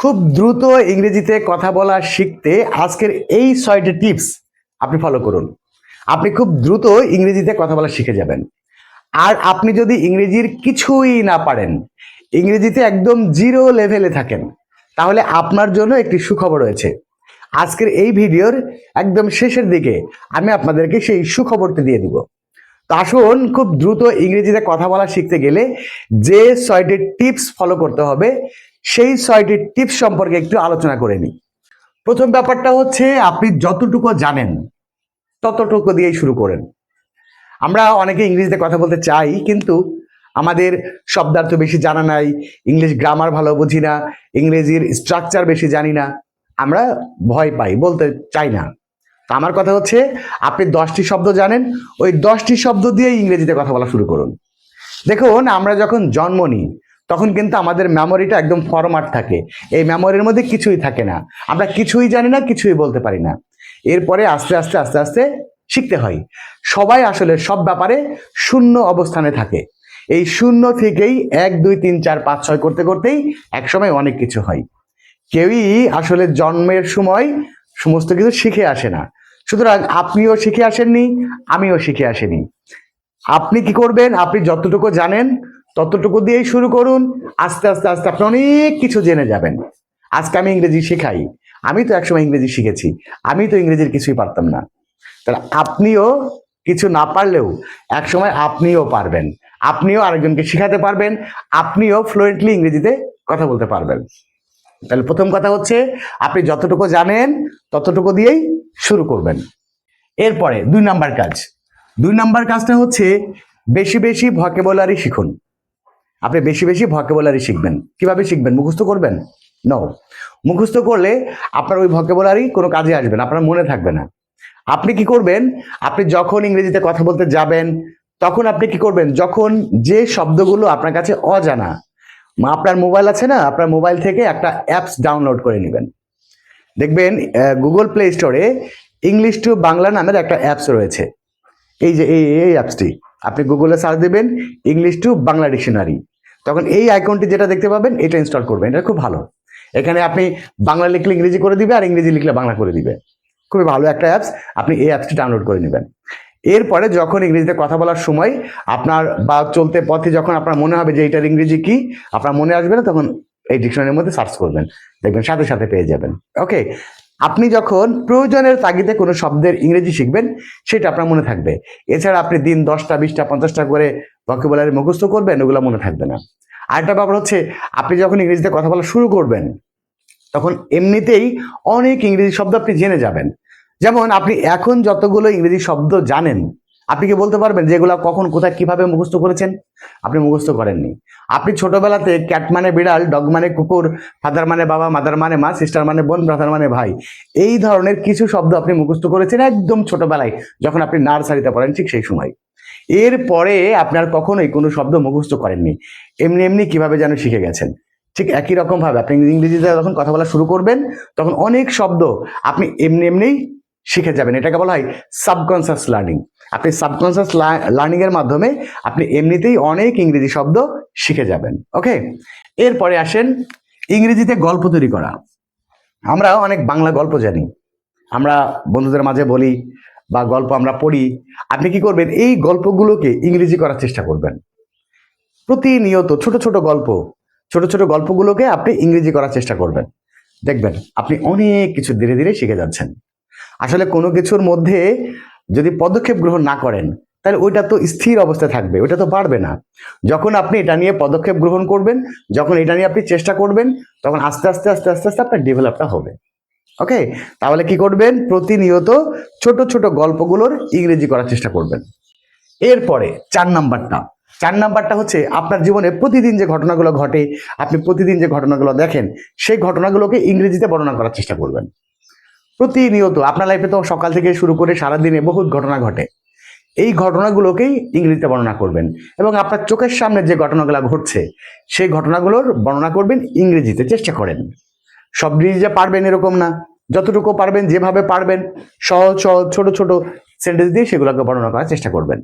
খুব দ্রুত ইংরেজিতে কথা বলা শিখতে আজকের এই ছয়টি টিপস আপনি ফলো করুন। আপনি খুব দ্রুত ইংরেজিতে কথা বলা শিখে যাবেন। আর আপনি যদি ইংরেজির কিছুই না পারেন, ইংরেজিতে একদম জিরো লেভেলে থাকেন, তাহলে আপনার জন্য একটি সুখবর রয়েছে। আজকের এই ভিডিওর একদম শেষের দিকে আমি আপনাদেরকে সেই সুখবরটি দিয়ে দিব। তো আসুন খুব দ্রুত ইংরেজিতে কথা বলা শিখতে গেলে যে ছয়টি টিপস ফলো করতে হবে সেই ছয়টি টিপস সম্পর্কে একটু আলোচনা করে নিই। প্রথম ব্যাপারটা হচ্ছে, আপনি যতটুকু জানেন, ততটুকু দিয়েই শুরু করেন। আমরা অনেকে ইংরেজিতে কথা বলতে চাই, কিন্তু আমাদের শব্দার্থ বেশি জানা নাই, ইংলিশ গ্রামার ভালো বুঝি না, ইংরেজির স্ট্রাকচার বেশি জানি না, আমরা ভয় পাই, বলতে চাই না। তো আমার কথা হচ্ছে, আপনি দশটি শব্দ জানেন, ওই দশটি শব্দ দিয়ে ইংরেজিতে কথা বলা শুরু করুন। দেখুন, আমরা যখন জন্ম নিই তখন কিন্তু আমাদের মেমোরিটা একদম ফরমাট থাকে। এই মেমোরির মধ্যে কিছুই থাকে না। আমরা কিছুই জানি না, কিছুই বলতে পারি না। এরপরে আস্তে আস্তে আস্তে আস্তে শিখতে হয়। সবাই আসলে সব ব্যাপারে শূন্য অবস্থানে থাকে। এই শূন্য থেকেই এক, দুই, তিন, চার, পাঁচ, ছয় করতে, করতেই একসময় অনেক কিছু হয়। কেউই আসলে জন্মের সময় সমস্ত কিছু শিখে আসে না। সুতরাং আপনিও শিখে আসেননি, আমিও শিখে আসেনি। আপনি কি করবেন? আপনি যতটুকু জানেন ততটুকু দিয়েই শুরু করুন। আস্তে আস্তে আস্তে আপনি অনেক কিছু জেনে যাবেন। আজকে আমি ইংরেজি শেখাই। আমি তো একসময় ইংরেজি শিখেছি। আমি তো ইংরেজির কিছুই পারতাম না। তাহলে আপনিও কিছু না পারলেও একসময় আপনিও পারবেন। আপনিও আরেকজনকে শেখাতে পারবেন। আপনিও ফ্লুয়েন্টলি ইংরেজিতে কথা বলতে পারবেন। তাহলে প্রথম কথা হচ্ছে, আপনি যতটুকু জানেন, ততটুকু দিয়েই শুরু করবেন। এরপরে দুই নাম্বার কাজ। দুই নাম্বার কাজটা হচ্ছে, বেশি বেশি ভকেবুলারি শিখুন। আপনি বেশি বেশি ভকেবুলারি শিখবেন। কীভাবে শিখবেন? মুখস্থ করবেন? ন মুখস্থ করলে আপনার ওই ভকেবুলারি কোনো কাজে আসবে না, আপনার মনে থাকবে না। আপনি কি করবেন? আপনি যখন ইংরেজিতে কথা বলতে যাবেন, তখন আপনি কি করবেন? যখন যে শব্দগুলো আপনার কাছে অজানা আপনার মোবাইল আছে না, আপনার মোবাইল থেকে একটা অ্যাপস ডাউনলোড করে নেবেন। দেখবেন গুগল প্লে স্টোরে ইংলিশ টু বাংলা নামের একটা অ্যাপস রয়েছে। এই যে, এই এই অ্যাপসটি আপনি গুগলে সার্চ দেবেন ইংলিশ টু বাংলা ডিকশনারি তখন এই আইকনটি যেটা দেখতে পাবেন, এটা ইনস্টল করবেন। এটা খুব ভালো। এখানে আপনি বাংলা লিখলে ইংরেজি করে দিবে আর ইংরেজি লিখলে বাংলা করে দিবে। খুবই ভালো একটা অ্যাপস আপনি এই অ্যাপসটি ডাউনলোড করে নেবেন। এরপরে যখন ইংরেজিতে কথা বলার সময় আপনার বা চলতে পথে যখন আপনার মনে হবে যে এটার ইংরেজি কি, আপনার মনে আসবে না, তখন এই ডিকশনারির মধ্যে সার্চ করবেন। দেখবেন সাথে সাথে পেয়ে যাবেন। ওকে, আপনি যখন প্রয়োজনের তাগিদে কোনো শব্দের ইংরেজি শিখবেন, সেটা আপনার মনে থাকবে। এছাড়া আপনি দিন দশটা, বিশটা, পঞ্চাশটা করে ভকেবুলারি মুখস্থ করবেন ওগুলো মনে থাকবে না। আরেকটা ব্যাপার হচ্ছে, আপনি যখন ইংরেজিতে কথা বলা শুরু করবেন, তখন এমনিতেই অনেক ইংরেজি শব্দ আপনি জেনে যাবেন। যেমন আপনি এখন যতগুলো ইংরেজি শব্দ জানেন, আপনি কি বলতে পারবেন যেগুলো কখন, কোথায়, কীভাবে মুখস্থ করেছেন? আপনি মুখস্থ করেননি। আপনি ছোটবেলাতে ক্যাট মানে বিড়াল ডগ মানে কুকুর ফাদার মানে বাবা মাদার মানে মা সিস্টার মানে বোন ব্রাদার মানে ভাই, এই ধরনের কিছু শব্দ আপনি মুখস্থ করেছেন একদম ছোটবেলায়, যখন আপনি নার্সারিতে পড়েন ঠিক সেই সময়। এরপরে আপনার কখনোই কোনো শব্দ মুখস্থ করেননি। এমনি এমনি কীভাবে যেন শিখে গেছেন। ঠিক একই রকম ভাবে আপনি ইংরেজিতে যখন কথা বলা শুরু করবেন, তখন অনেক শব্দ আপনি এমনি এমনিই শিখে যাবেন। এটাকে বলা হয় সাবকনসিয়াস লার্নিং আপনি সাবকনসিয়াস লার্নিং এর মাধ্যমে আপনি এমনিতেই অনেক ইংরেজি শব্দ শিখে যাবেন। ওকে এরপরে আসেন ইংরেজিতে গল্প তৈরি করা। আমরা অনেক বাংলা গল্প জানি। আমরা বন্ধুদের মাঝে বলি বা গল্প আমরা পড়ি, আপনি কি করবেন? এই গল্পগুলোকে ইংরেজি করার চেষ্টা করবেন। প্রতিনিয়ত ছোট ছোট গল্প, ছোট ছোট গল্পগুলোকে আপনি ইংরেজি করার চেষ্টা করবেন। দেখবেন আপনি অনেক কিছু ধীরে ধীরে শিখে যাচ্ছেন। আসলে কোনো কিছুর মধ্যে যদি পদক্ষেপ গ্রহণ না করেন, তাহলে ওইটা তো স্থির অবস্থায় থাকবে, ওইটা তো পারবে না। যখন আপনি এটা নিয়ে পদক্ষেপ গ্রহণ করবেন, যখন এটা নিয়ে আপনি চেষ্টা করবেন, তখন আস্তে আস্তে আস্তে আস্তে আস্তে আপনার ডেভেলপটা হবে। ওকে তাহলে কি করবেন? প্রতিনিয়ত ছোট ছোট গল্পগুলোর ইংরেজি করার চেষ্টা করবেন। এরপরে চার নাম্বারটা। চার নাম্বারটা হচ্ছে আপনার জীবনে প্রতিদিন যে ঘটনাগুলো ঘটে, আপনি প্রতিদিন যে ঘটনাগুলো দেখেন, সেই ঘটনাগুলোকে ইংরেজিতে বর্ণনা করার চেষ্টা করবেন। প্রতিনিয়ত আপনার লাইফে তো সকাল থেকে শুরু করে সারাদিনে বহুত ঘটনা ঘটে। এই ঘটনাগুলোকেই ইংরেজিতে বর্ণনা করবেন এবং আপনার চোখের সামনে যে ঘটনাগুলো ঘটছে, সেই ঘটনাগুলোর বর্ণনা করবেন, ইংরেজিতে চেষ্টা করেন। সব যে পারবেন এরকম না। যতটুকু পারবেন, যেভাবে পারবেন, সহজ সহজ, ছোট ছোট সেন্টেন্স দিয়ে সেগুলোকে বর্ণনা করার চেষ্টা করবেন।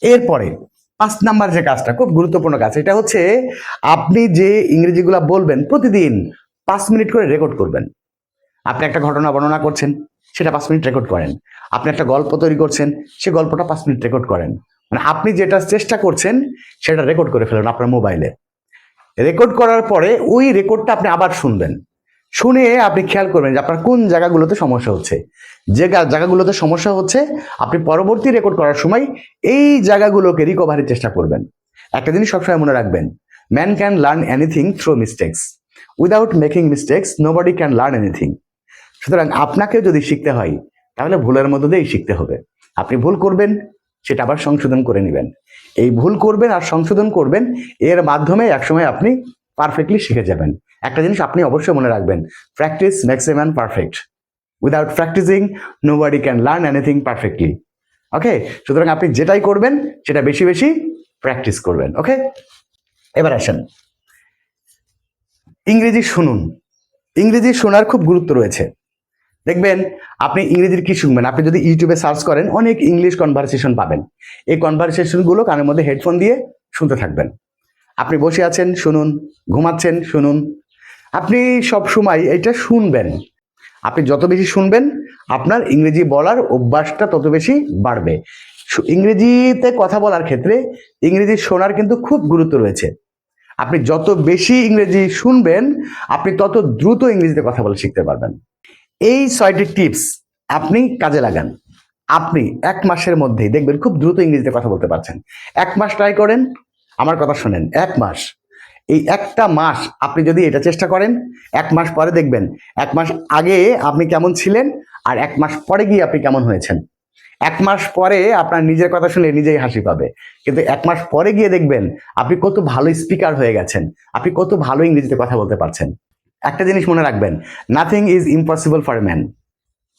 এরপরে, পাঁচ নাম্বার যে কাজটা, খুব গুরুত্বপূর্ণ কাজ, এটা হচ্ছে আপনি যে ইংরেজিগুলো বলবেন প্রতিদিন পাঁচ মিনিট করে রেকর্ড করবেন। আপনি একটা ঘটনা বর্ণনা করছেন, সেটা পাঁচ মিনিট রেকর্ড করেন। আপনি একটা গল্প তৈরি করছেন, সে গল্পটা পাঁচ মিনিট রেকর্ড করেন। মানে আপনি যেটা চেষ্টা করছেন, সেটা রেকর্ড করে ফেলেন আপনার মোবাইলে রেকর্ড করার পরে ওই রেকর্ডটা আপনি আবার শুনবেন। শুনে আপনি খেয়াল করবেন যে আপনার কোন জায়গাগুলোতে সমস্যা হচ্ছে। যে জায়গাগুলোতে সমস্যা হচ্ছে, আপনি পরবর্তী রেকর্ড করার সময় এই জায়গাগুলোকে রিকভারির চেষ্টা করবেন। একটা জিনিস সবসময় মনে রাখবেন man can learn anything through mistakes without making mistakes nobody can learn anything সুতরাং আপনাকে যদি শিখতে হয়, তাহলে ভুলের মধ্য দিয়েই শিখতে হবে। আপনি ভুল করবেন সেটা আবার সংশোধন করে নেবেন। এই ভুল করবেন আর সংশোধন করবেন, এর মাধ্যমে একসময় আপনি পারফেক্টলি শিখে যাবেন। একটা জিনিস আপনি অবশ্যই মনে রাখবেন practice makes a man perfect without practising nobody can learn anything perfectly okay সুতরাং আপনি যেটাই করবেন, সেটা বেশি বেশি প্র্যাকটিস করবেন। ওকে এবার আসেন। ইংরেজি শুনুন। ইংরেজি শোনার খুব গুরুত্ব রয়েছে। দেখবেন আপনি ইংরেজির কি শুনবেন? আপনি যদি ইউটিউবে সার্চ করেন, অনেক ইংলিশ কনভারসেশন পাবেন। এই কনভারসেশনগুলো কানের মধ্যে হেডফোন দিয়ে শুনতে থাকবেন। আপনি বসে আছেন, শুনুন, ঘুমাচ্ছেন, শুনুন। আপনি সব সময় এটা শুনবেন। আপনি যত বেশি শুনবেন, আপনার ইংরেজি বলার অভ্যাসটা তত বেশি বাড়বে। ইংরেজিতে কথা বলার ক্ষেত্রে ইংরেজি শোনার কিন্তু খুব গুরুত্ব রয়েছে। আপনি যত বেশি ইংরেজি শুনবেন, আপনি তত দ্রুত ইংরেজিতে কথা বলা শিখতে পারবেন। এই ছয়টি টিপস আপনি কাজে লাগান। আপনি এক মাসের মধ্যেই দেখবেন খুব দ্রুত ইংরেজিতে কথা বলতে পারছেন। এক মাস ট্রাই করেন, আমার কথা শোনেন, এক মাস। এই একটা মাস আপনি যদি এটা চেষ্টা করেন, এক মাস পরে দেখবেন, এক মাস আগে আপনি কেমন ছিলেন আর এক মাস পরে গিয়ে আপনি কেমন হয়েছেন। এক মাস পরে আপনার নিজের কথা শুনে নিজেই হাসি পাবে। কিন্তু এক মাস পরে গিয়ে দেখবেন, আপনি কত ভালো স্পিকার হয়ে গেছেন, আপনি কত ভালো ইংরেজিতে কথা বলতে পারছেন। একটা জিনিস মনে রাখবেন nothing is impossible for a man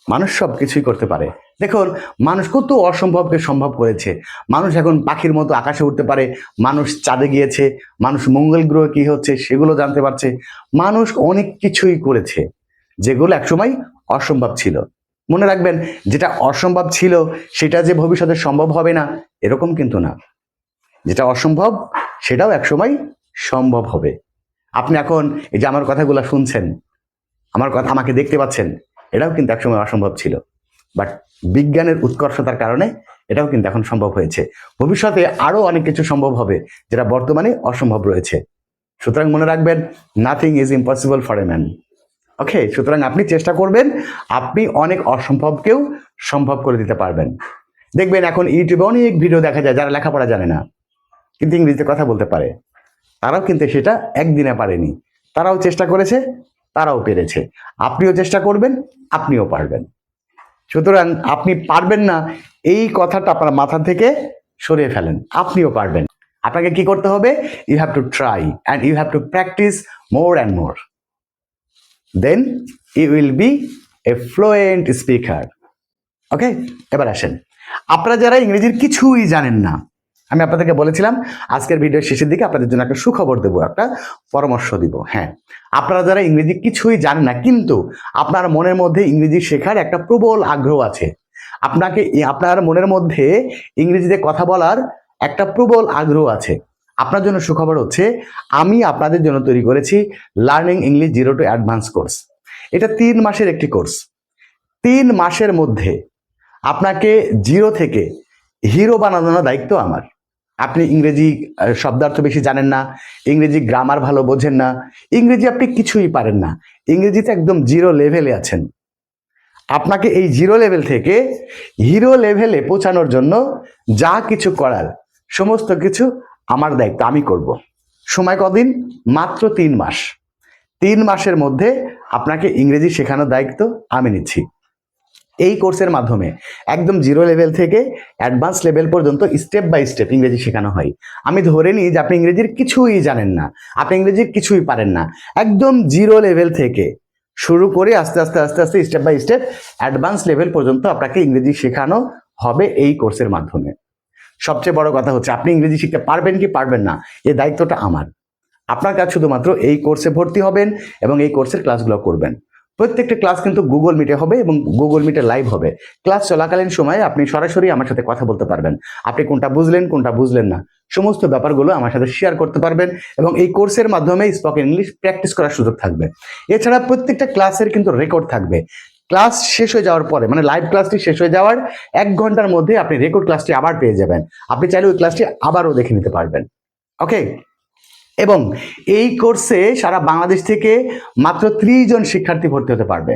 মানুষ সব কিছুই করতে পারে। দেখুন, মানুষ কত অসম্ভবকে সম্ভব করেছে। মানুষ এখন পাখির মতো আকাশে উঠতে পারে, মানুষ চাঁদে গিয়েছে, মানুষ মঙ্গল গ্রহে কি হচ্ছে সেগুলো জানতে পারছে। মানুষ অনেক কিছুই করেছে, যেগুলো একসময় অসম্ভব ছিল। মনে রাখবেন, যেটা অসম্ভব ছিল, সেটা যে ভবিষ্যতে সম্ভব হবে না, এরকম কিন্তু না। যেটা অসম্ভব, সেটাও একসময় সম্ভব হবে। আপনি এখন এই যে আমার কথাগুলো শুনছেন, আমার কথা আমাকে দেখতে পাচ্ছেন, এটাও কিন্তু একসময় অসম্ভব ছিল। বাট বিজ্ঞানের উৎকর্ষতার কারণে এটাও কিন্তু এখন সম্ভব হয়েছে। ভবিষ্যতে আরও অনেক কিছু সম্ভব হবে যেটা বর্তমানে অসম্ভব রয়েছে। সুতরাং মনে রাখবেন nothing is impossible for a man okay সুতরাং আপনি চেষ্টা করবেন, আপনি অনেক অসম্ভবকেও সম্ভব করে দিতে পারবেন। দেখবেন এখন ইউটিউবে অনেক ভিডিও দেখা যায়, যারা লেখাপড়া জানে না, কিন্তু ইংরেজিতে কথা বলতে পারে। তারাও কিন্তু সেটা একদিনে পারেনি। তারাও চেষ্টা করেছে, তারাও পেরেছে। আপনিও চেষ্টা করবেন, আপনিও পারবেন। সুতরাং আপনি পারবেন না, এই কথাটা আপনার মাথা থেকে সরিয়ে ফেলেন। আপনিও পারবেন। আপনাকে কি করতে হবে? You have to try and you have to practise more and more then you will be a fluent speaker okay এবার আসেন। আপনারা যারা ইংরেজির কিছুই জানেন না আমি আপনাদেরকে বলেছিলাম, আজকের ভিডিওর শেষের দিকে আপনাদের জন্য একটা সুখবর দেবো, একটা পরামর্শ দিব হ্যাঁ। আপনারা যারা ইংরেজি কিছুই জানেন না, কিন্তু আপনার মনের মধ্যে ইংরেজি শেখার একটা প্রবল আগ্রহ আছে, আপনাকে আপনার মনের মধ্যে ইংরেজিতে কথা বলার একটা প্রবল আগ্রহ আছে। আপনার জন্য সুখবর হচ্ছে, আমি আপনাদের জন্য তৈরি করেছি learning English zero to advance course এটা তিন মাসের একটি কোর্স তিন মাসের মধ্যে আপনাকে জিরো থেকে হিরো বানানোর দায়িত্ব আমার। আপনি ইংরেজি শব্দার্থ বেশি জানেন না, ইংরেজি গ্রামার ভালো বোঝেন না, ইংরেজি আপনি কিছুই পারেন না, ইংরেজিতে একদম জিরো লেভেলে আছেন। আপনাকে এই জিরো লেভেল থেকে হিরো লেভেলে পৌঁছানোর জন্য যা কিছু করার, সমস্ত কিছু আমার দায়িত্ব, আমি করব। সময় কদিন? মাত্র তিন মাস। তিন মাসের মধ্যে আপনাকে ইংরেজি শেখানোর দায়িত্ব আমি নিচ্ছি। এই কোর্সের মাধ্যমে একদম জিরো লেভেল থেকে অ্যাডভান্স লেভেল পর্যন্ত স্টেপ বাই স্টেপ ইংরেজি শেখানো হয়। আমি ধরে নিই যে আপনি ইংরেজির কিছুই জানেন না, আপনি ইংরেজির কিছুই পারেন না। একদম জিরো লেভেল থেকে শুরু করে আস্তে আস্তে আস্তে আস্তে step by step advance level পর্যন্ত আপনাকে ইংরেজি শেখানো হবে এই কোর্সের মাধ্যমে। সবচেয়ে বড় কথা হচ্ছে আপনি ইংরেজি শিখতে পারবেন কি পারবেন না এই দায়িত্বটা আমার। আপনার কাজ শুধুমাত্র এই কোর্সে ভর্তি হবেন এবং এই কোর্সের ক্লাসগুলো করবেন। প্রত্যেকটা ক্লাস কিন্তু গুগল মিটে হবে এবং গুগল মিটে লাইভ হবে। ক্লাস চলাকালীন সময়ে আপনি সরাসরি আমার সাথে কথা বলতে পারবেন। আপনি কোনটা বুঝলেন কোনটা বুঝলেন না। সমস্ত ব্যাপারগুলো আমার সাথে শেয়ার করতে পারবেন এবং এই কোর্সের মাধ্যমে স্পোকেন ইংলিশ প্র্যাকটিস করার সুযোগ থাকবে। এছাড়া প্রত্যেকটা ক্লাসের কিন্তু রেকর্ড থাকবে। ক্লাস শেষ হয়ে যাওয়ার পরে মানে লাইভ ক্লাসটি শেষ হয়ে যাওয়ার এক ঘণ্টার মধ্যে আপনি রেকর্ড ক্লাসটি আবার পেয়ে যাবেন। আপনি চাইলে ওই ক্লাসটি আবারও দেখে নিতে পারবেন। ওকে এবং এই কোর্সে সারা বাংলাদেশ থেকে মাত্র ত্রিশ জন শিক্ষার্থী ভর্তি হতে পারবে।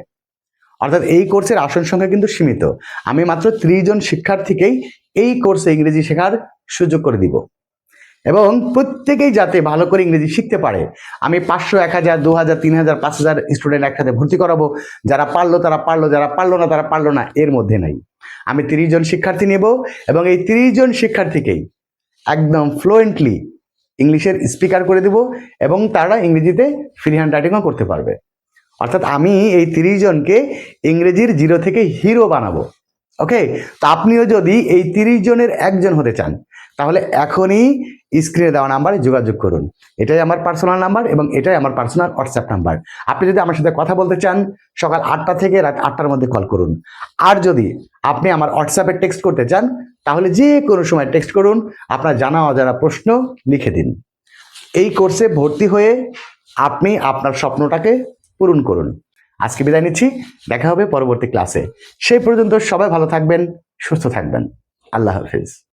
অর্থাৎ এই কোর্সের আসন সংখ্যা কিন্তু সীমিত। আমি মাত্র ত্রিশ জন শিক্ষার্থীকেই এই কোর্সে ইংরেজি শেখার সুযোগ করে দিব। এবং প্রত্যেকেই যাতে ভালো করে ইংরেজি শিখতে পারে, আমি পাঁচশো এক হাজার, দু হাজার, তিন হাজার, পাঁচ হাজার স্টুডেন্ট একসাথে ভর্তি করাবো। যারা পারল তারা পারল, যারা পারল না তারা পারল না, এর মধ্যে নাই। আমি তিরিশ জন শিক্ষার্থী নেব এবং এই তিরিশ জন শিক্ষার্থীকেই একদম ফ্লুয়েন্টলি ইংলিশের স্পিকার করে দেব এবং তারা ইংরেজিতে ফ্রি হ্যান্ড রাইটিংও করতে পারবে। অর্থাৎ আমি এই তিরিশ জনকে ইংরেজির জিরো থেকে হিরো বানাবো। ওকে? তো আপনিও যদি এই তিরিশ জনের একজন হতে চান, তাহলে এখনই স্ক্রিনে দেওয়া নাম্বারে যোগাযোগ করুন। এটাই আমার পার্সোনাল নাম্বার এবং এটাই আমার পার্সোনাল হোয়াটসঅ্যাপ নাম্বার। আপনি যদি আমার সাথে কথা বলতে চান, সকাল আটটা থেকে রাত আটটার মধ্যে কল করুন। আর যদি আপনি আমার হোয়াটসঅ্যাপে টেক্সট করতে চান তাহলে যে কোনো সময় টেক্সট করুন, আপনার জানা অজানা প্রশ্ন লিখে দিন। এই কোর্সে ভর্তি হয়ে আপনি আপনার স্বপ্নটাকে পূরণ করুন। আজকে বিদায় নিচ্ছি, দেখা হবে পরবর্তী ক্লাসে সেই পর্যন্ত সবাই ভালো থাকবেন, সুস্থ থাকবেন। আল্লাহ হাফিজ।